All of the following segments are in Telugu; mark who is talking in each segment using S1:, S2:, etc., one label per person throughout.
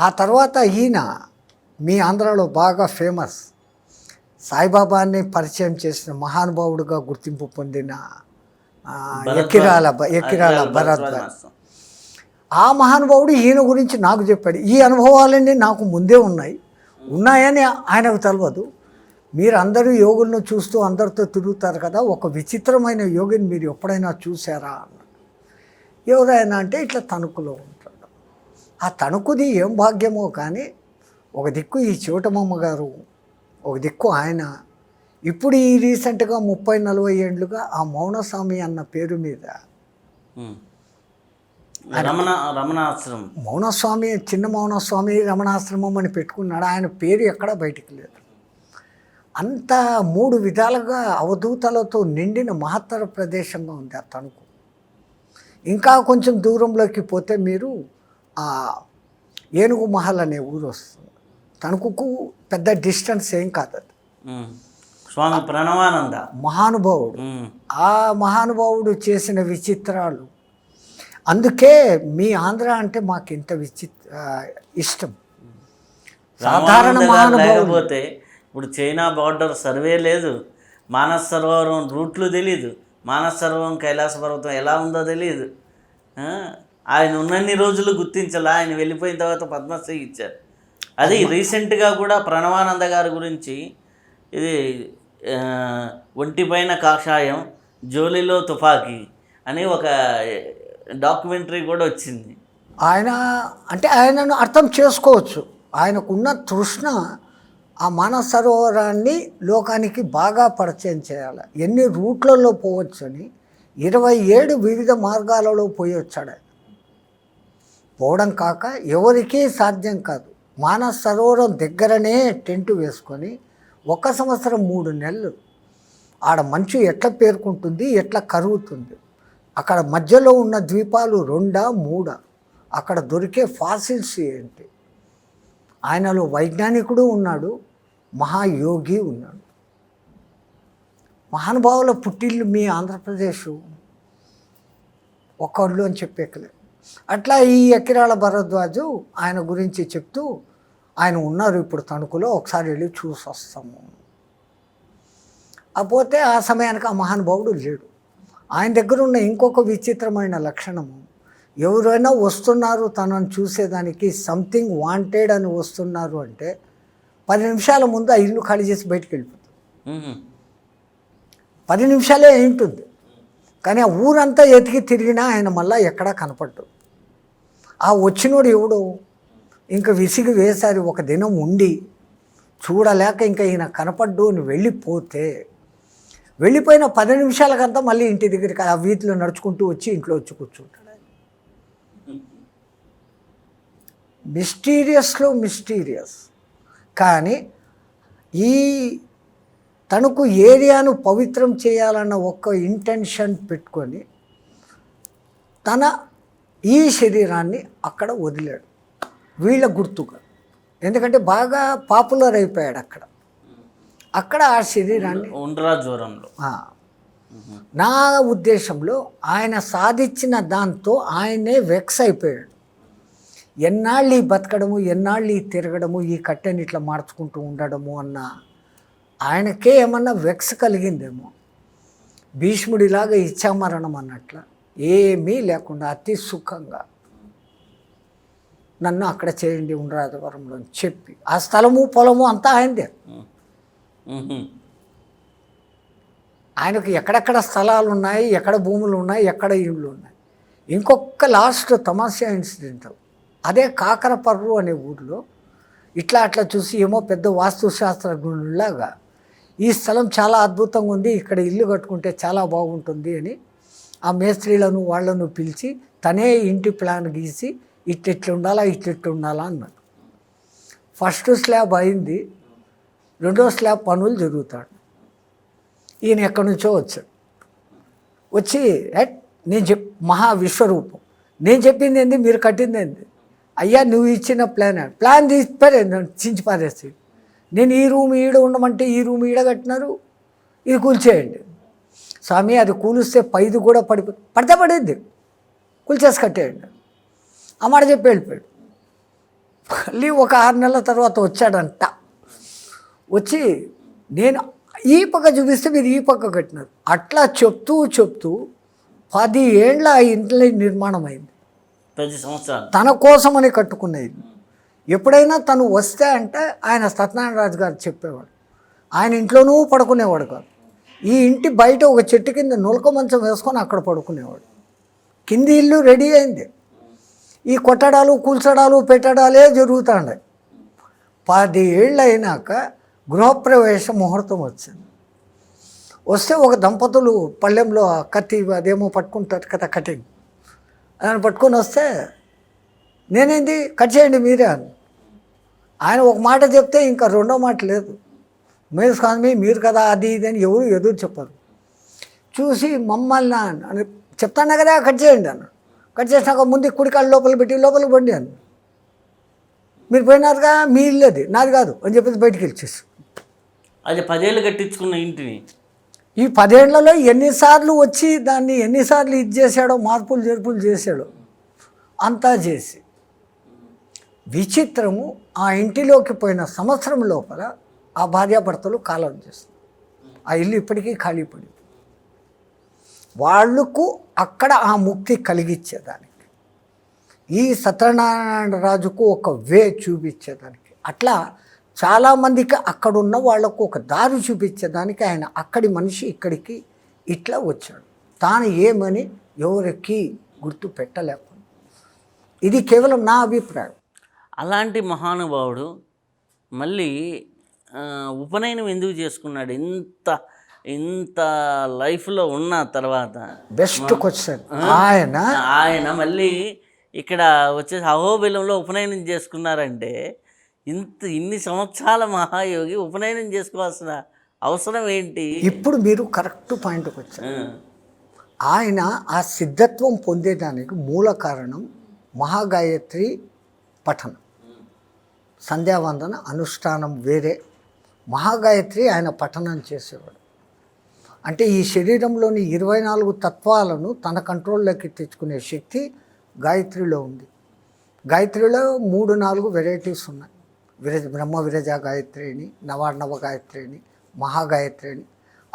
S1: ఆ తర్వాత ఈయన మీ ఆంధ్రాలో బాగా ఫేమస్. సాయిబాబాని పరిచయం చేసిన మహానుభావుడుగా గుర్తింపు పొందిన ఎక్కిరాల ఎక్కిరాల భరద్వాజ్ ఆ మహానుభావుడు ఈయన గురించి నాకు చెప్పాడు. ఈ అనుభవాలన్నీ నాకు ముందే ఉన్నాయి. ఉన్నాయని ఆయనకు తెలియదు మీరు అందరూ యోగులను చూస్తూ అందరితో తిరుగుతారు కదా ఒక విచిత్రమైన యోగిని మీరు ఎప్పుడైనా చూసారా ఎవరైనా అంటే ఇట్లా తణుకులో ఆ తణుకుది ఏం భాగ్యమో కానీ ఒక దిక్కు ఈ చివటమమ్మ గారు ఒక దిక్కు ఆయన. ఇప్పుడు ఈ రీసెంట్గా ముప్పై నలభై ఏళ్ళుగా ఆ మౌనస్వామి అన్న పేరు మీద.
S2: రమణ రమణాశ్రమం.
S1: మౌనస్వామి చిన్న మౌనస్వామి రమణాశ్రమం అని పెట్టుకున్నాడు. ఆయన పేరు ఎక్కడా బయటికి లేదు. అంత మూడు విధాలుగా అవధూతలతో నిండిన మహత్తర ప్రదేశంగా ఉంది ఆ తణుకు. ఇంకా కొంచెం దూరంలోకి పోతే మీరు ఏనుగు మహల్ అనే ఊరు వస్తుంది. తణుకుకు పెద్ద డిస్టెన్స్ ఏం కాదు అది.
S2: స్వామి ప్రణవానంద.
S1: మహానుభావుడు. ఆ మహానుభావుడు చేసిన విచిత్రాలు. అందుకే మీ ఆంధ్ర అంటే మాకు ఇంత విచిత్ర ఇష్టం. సాధారణ
S2: లేకపోతే ఇప్పుడు చైనా బార్డర్ సర్వే లేదు. మానస సరోవరం రూట్లు తెలీదు. మానస సరోవరం కైలాస పర్వతం ఎలా ఉందో తెలియదు ఆయన ఉన్నన్ని రోజులు గుర్తించాలి ఆయన వెళ్ళిపోయిన తర్వాత పద్మశ్రీ ఇచ్చారు. అది రీసెంట్గా కూడా ప్రణవానంద గారి గురించి ఇది ఒంటిపైన కాషాయం జోలిలో తుపాకీ అని ఒక డాక్యుమెంటరీ కూడా వచ్చింది.
S1: ఆయన అంటే ఆయనను అర్థం చేసుకోవచ్చు. ఆయనకున్న తృష్ణ ఆ మానస సరోవరాన్ని లోకానికి బాగా పరిచయం చేయాలి. ఎన్ని రూట్లలో పోవచ్చని ఇరవై ఏడు వివిధ మార్గాలలో పోయి వచ్చాడు పోవడం కాక ఎవరికీ సాధ్యం కాదు. మానస సరోవరం దగ్గరనే టెంట్ వేసుకొని ఒక సంవత్సరం మూడు నెలలు ఆడ మంచు ఎట్లా పేర్కొంటుంది ఎట్లా కరుగుతుంది? అక్కడ మధ్యలో ఉన్న ద్వీపాలు రెండా మూడా? అక్కడ దొరికే ఫాసిల్స్ ఏంటి? ఆయనలో వైజ్ఞానికుడు ఉన్నాడు మహాయోగి ఉన్నాడు. మహానుభావుల పుట్టిల్లు మీ ఆంధ్రప్రదేశ్. ఒక్కళ్ళు అని చెప్పేకలేదు. అట్లా ఈ ఎకిరాల భరద్వాజు ఆయన గురించి చెప్తూ ఆయన ఉన్నారు ఇప్పుడు తణుకులో ఒకసారి వెళ్ళి చూసి వస్తాము. ఆ పోతే ఆ సమయానికి ఆ మహానుభావుడు లేడు. ఆయన దగ్గర ఉన్న ఇంకొక విచిత్రమైన లక్షణము ఎవరైనా వస్తున్నారు తనను చూసేదానికి సంథింగ్ వాంటెడ్ అని వస్తున్నారు అంటే పది నిమిషాల ముందు ఆ ఇల్లు ఖాళీ చేసి బయటికి వెళ్ళిపోతుంది. పది నిమిషాలే ఉంటుంది. కానీ ఆ ఊరంతా ఎతికి తిరిగినా ఆయన మళ్ళా ఎక్కడా కనపడ్డు. ఆ వచ్చినోడు ఎవడు? ఇంకా విసిగి వేసారి ఒక దినం ఉండి చూడలేక ఇంకా ఈయన కనపడ్డు అని వెళ్ళిపోతే వెళ్ళిపోయిన పది నిమిషాలకంతా మళ్ళీ ఇంటి దగ్గరికి ఆ వీధిలో నడుచుకుంటూ వచ్చి ఇంట్లో వచ్చి కూర్చుంటాడు మిస్టీరియస్లో మిస్టీరియస్. కానీ ఈ తణుకు ఏరియాను పవిత్రం చేయాలన్న ఒక్క ఇంటెన్షన్ పెట్టుకొని తన ఈ శరీరాన్ని అక్కడ వదిలాడు. వీళ్ళ గుర్తుగా. ఎందుకంటే బాగా పాపులర్ అయిపోయాడు అక్కడ. అక్కడ ఆ శరీరాన్ని
S2: జ్వరంలో.
S1: నా ఉద్దేశంలో ఆయన సాధించిన దాంతో ఆయనే వెక్స్ అయిపోయాడు. ఎన్నాళ్ళు ఈ బతకడము ఎన్నాళ్ళు ఈ తిరగడము ఈ కట్టెని ఇట్లా మార్చుకుంటూ ఉండడము అన్న ఆయనకే ఏమన్నా వెక్స్ కలిగిందేమో. భీష్ముడిలాగా ఇచ్చామరణం అన్నట్ల ఏమీ లేకుండా అతి సుఖంగా నన్ను అక్కడ చేయండి ఉండరాజవరంలో అని చెప్పి ఆ స్థలము పొలము అంతా ఆయనదే. ఆయనకు ఎక్కడెక్కడ స్థలాలు ఉన్నాయి ఎక్కడ భూములు ఉన్నాయి ఎక్కడ ఇళ్ళు ఉన్నాయి ఇంకొక లాస్ట్ తమాషా ఇన్సిడెంట్. అదే కాకరపర్రు అనే ఊర్లో ఇట్లా అట్లా చూసి ఏమో పెద్ద వాస్తుశాస్త్రజ్ఞులాగా ఈ స్థలం చాలా అద్భుతంగా ఉంది ఇక్కడ ఇల్లు కట్టుకుంటే చాలా బాగుంటుంది అని ఆ మేస్త్రీలను వాళ్ళను పిలిచి తనే ఇంటి ప్లాన్ గీసి ఇట్లెట్లు ఉండాలా ఇట్లెట్లు ఉండాలా అన్నాడు. ఫస్ట్ స్లాబ్ అయింది రెండో స్లాబ్ పనులు జరుగుతాడు. ఈయన ఎక్కడి నుంచో వచ్చాడు. వచ్చి "ఎట్, నేను చెప్ మహా విశ్వరూపం. నేను చెప్పింది ఏంది మీరు కట్టింది ఏంది? అయ్యా నువ్వు ఇచ్చిన ప్లాన్. ప్లాన్ తీసిపారే చించి పారేసి నేను ఈ రూమ్ ఈడ ఉండమంటే ఈ రూమ్ ఈడ కట్టినారు. ఇది కూల్చేయండి. స్వామి అది కూలిస్తే పైది కూడా పడిపో పడితే పడింది కూల్చేసి కట్టేయండి. ఆ మాట చెప్పి వెళ్ళిపోయాడు. మళ్ళీ ఒక ఆరు నెలల తర్వాత వచ్చాడంట. వచ్చి నేను ఈ పక్క చూపిస్తే మీరు ఈ పక్క కట్టినారు. అట్లా చెప్తూ చెప్తూ పది ఏండ్ల ఆ ఇంట్లో నిర్మాణం అయింది తన కోసమని కట్టుకునేది ఎప్పుడైనా తను వస్తే అంటే ఆయన సత్యనారాయణ రాజు గారు చెప్పేవాడు. ఆయన ఇంట్లోనూ పడుకునేవాడు కాదు. ఈ ఇంటి బయట ఒక చెట్టు కింద నులక మంచం వేసుకొని అక్కడ పడుకునేవాడు. కింది ఇల్లు రెడీ అయింది. ఈ కొట్టడాలు కూల్చడాలు పెట్టడాలే జరుగుతుండే పది ఏళ్ళు అయినాక గృహప్రవేశ ముహూర్తం వచ్చింది. వస్తే ఒక దంపతులు పళ్ళెంలో కత్తి అదేమో పట్టుకుంటారు కదా కటింగ్. ఆయన పట్టుకొని వస్తే నేనేంది? కట్ చేయండి మీరే అని. ఆయన ఒక మాట చెప్తే ఇంకా రెండో మాట లేదు. మీరు స్వామి మీరు కదా అది ఇది అని ఎవరు ఎదురు చెప్పరు. చూసి మమ్మల్ని అని చెప్తాను కదా కట్ చేయండి అన్నాడు. కట్ చేసినాక ముందు కుడి కాళ్ళు లోపల పెట్టి లోపలికి బండి అన్న మీరు పోయినారుగా మీ ఇల్లు అది నాది కాదు అని చెప్పేసి బయటికి వెళ్ళేసి
S2: అది పదేళ్ళు కట్టించుకున్న ఇంటిని.
S1: ఈ పదేళ్ళలో ఎన్నిసార్లు వచ్చి దాన్ని ఎన్నిసార్లు ఇది చేశాడో మార్పులు చేర్పులు చేశాడో అంతా చేసి. విచిత్రము ఆ ఇంటిలోకి పోయిన సంవత్సరం లోపల ఆ భార్యాభర్తలు కాలం చేస్తారు ఆ ఇల్లు ఇప్పటికీ ఖాళీ పడింది. వాళ్ళకు అక్కడ ఆ ముక్తి కలిగించేదానికి ఈ సత్యనారాయణ రాజుకు ఒక వే చూపించేదానికి అట్లా చాలామందికి అక్కడున్న వాళ్ళకు ఒక దారి చూపించేదానికి ఆయన అక్కడి మనిషి ఇక్కడికి ఇట్లా వచ్చాడు. తాను ఏమని ఎవరికి గుర్తు పెట్టలేకుండా ఇది కేవలం నా అభిప్రాయం.
S2: అలాంటి మహానుభావుడు మళ్ళీ ఉపనయనం ఎందుకు చేసుకున్నాడు? ఇంత ఇంత లైఫ్లో ఉన్న తర్వాత.
S1: Best question. ఆయన
S2: ఆయన మళ్ళీ ఇక్కడ వచ్చేసి అహోబిలంలో ఉపనయనం చేసుకున్నారంటే ఇంత ఇన్ని సంవత్సరాల మహాయోగి ఉపనయనం చేసుకోవాల్సిన అవసరం ఏంటి?
S1: ఇప్పుడు మీరు కరెక్ట్ పాయింట్కి వచ్చారు. ఆయన ఆ సిద్ధత్వం పొందేదానికి మూల కారణం మహాగాయత్రి పఠనం. సంధ్యావందన అనుష్ఠానం వేరే. మహాగాయత్రి ఆయన పఠనం చేసేవాడు. అంటే ఈ శరీరంలోని ఇరవై నాలుగు తత్వాలను తన కంట్రోల్లోకి తెచ్చుకునే శక్తి గాయత్రిలో ఉంది. గాయత్రిలో మూడు నాలుగు వెరైటీస్ ఉన్నాయి. విరజ బ్రహ్మ విరజ గాయత్రిని నవార్ణవ గాయత్రిని మహాగాయత్రిని. మహాగాయత్రి అని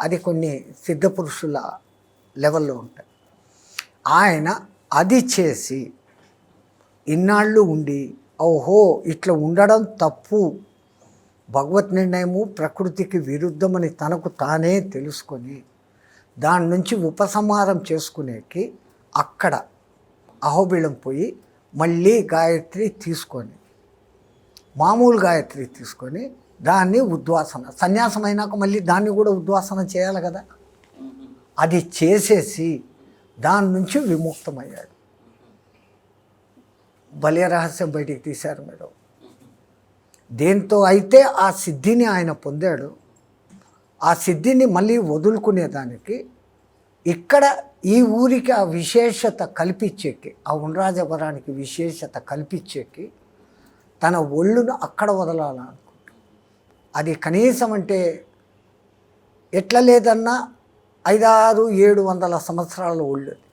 S1: అది కొన్ని సిద్ధపురుషుల లెవెల్లో ఉంటాయి. ఆయన అది చేసి ఇన్నాళ్ళు ఉండి ఓహో ఇట్లా ఉండడం తప్పు. భగవత్ నిర్ణయము ప్రకృతికి విరుద్ధమని తనకు తానే తెలుసుకొని దాని నుంచి ఉపసంహారం చేసుకునేకి అక్కడ అహోబిళం పోయి మళ్ళీ గాయత్రి తీసుకొని మామూలు గాయత్రి తీసుకొని దాన్ని ఉద్వాసన సన్యాసం అయినాక మళ్ళీ దాన్ని కూడా ఉద్వాసన చేయాలి కదా. అది చేసేసి దాని నుంచి విముక్తమయ్యాడు. బలే రహస్యం బయటికి తీశారు మీరు దేంతో అయితే ఆ సిద్ధిని ఆయన పొందాడు. ఆ సిద్ధిని మళ్ళీ వదులుకునేదానికి ఇక్కడ ఈ ఊరికి ఆ విశేషత కల్పించేకి ఆ ఉండ్రాజపురానికి విశేషత కల్పించేకి తన ఒళ్ళును అక్కడ వదలాలనుకుంటా. అది కనీసం అంటే ఎట్లా లేదన్నా ఐదారు ఏడు వందల సంవత్సరాల ఒళ్ళు.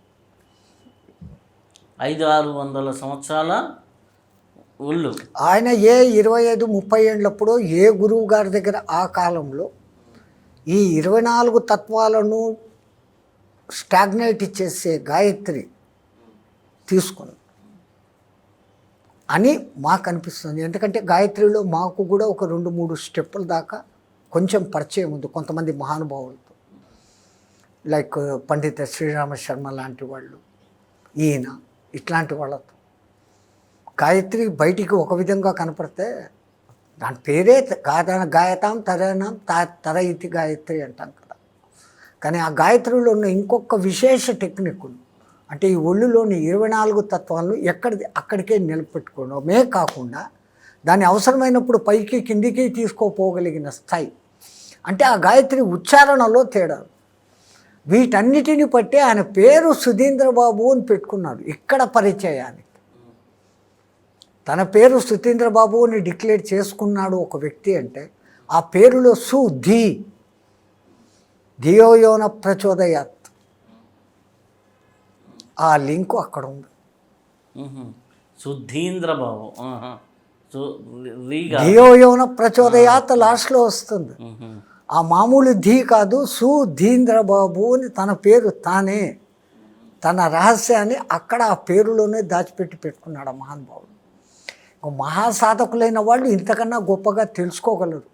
S2: ఐదు ఆరు వందల సంవత్సరాల ఒళ్ళు.
S1: ఆయన ఏ ఇరవై ఐదు ముప్పై ఏళ్ళప్పుడు ఏ గురువు గారి దగ్గర ఆ కాలంలో ఈ ఇరవై నాలుగు తత్వాలను స్టాగ్నేట్ చేసే గాయత్రి తీసుకుని అని మాకు అనిపిస్తుంది. ఎందుకంటే గాయత్రిలో మాకు కూడా ఒక రెండు మూడు స్టెప్పుల దాకా కొంచెం పరిచయం ఉంది కొంతమంది మహానుభావులతో. లైక్ పండిత శ్రీరామ శర్మ లాంటి వాళ్ళు ఈయన. ఇట్లాంటి వాళ్ళతో. గాయత్రి బయటికి ఒక విధంగా కనపడితే దాని పేరే గాయన గాయతాం తరణం తా తర గాయత్రి అంటాం కదా. కానీ ఆ గాయత్రిలో ఉన్న ఇంకొక విశేష టెక్నిక్లు అంటే ఈ ఒళ్ళులోని ఇరవై నాలుగు తత్వాలను ఎక్కడిది అక్కడికే నిలబెట్టుకోవడమే కాకుండా దాన్ని అవసరమైనప్పుడు పైకి కిందికి తీసుకోపోగలిగిన స్థాయి. అంటే ఆ గాయత్రి ఉచ్చారణలో తేడా వీటన్నిటిని బట్టి ఆయన పేరు సుధీంద్ర బాబు అని పెట్టుకున్నాడు. ఇక్కడ పరిచయానికి. తన పేరు సుధీంద్ర బాబు అని డిక్లేర్ చేసుకున్నాడు ఒక వ్యక్తి అంటే ఆ పేరులో సుధి ధియోయోన ప్రచోదయాత్. ఆ లింకు అక్కడ ఉంది.
S2: మ్మ్. శుద్ధీంద్ర బాబు ఆహా. సు- రీగా
S1: ధియో యౌన ప్రచోదయాత్ లాస్ట్లో వస్తుంది. ఆ మామూలు ధీ కాదు సు బాబు అని తన పేరు తానే. తన రహస్యాన్ని అక్కడ ఆ పేరులోనే దాచిపెట్టి పెట్టుకున్నాడు ఆ మహానుభావుడు. మహాసాధకులైన వాళ్ళు ఇంతకన్నా గొప్పగా తెలుసుకోగలరు.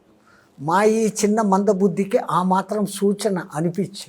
S1: మా ఈ చిన్న మందబుద్ధికి ఆ మాత్రం సూచన అనిపించింది.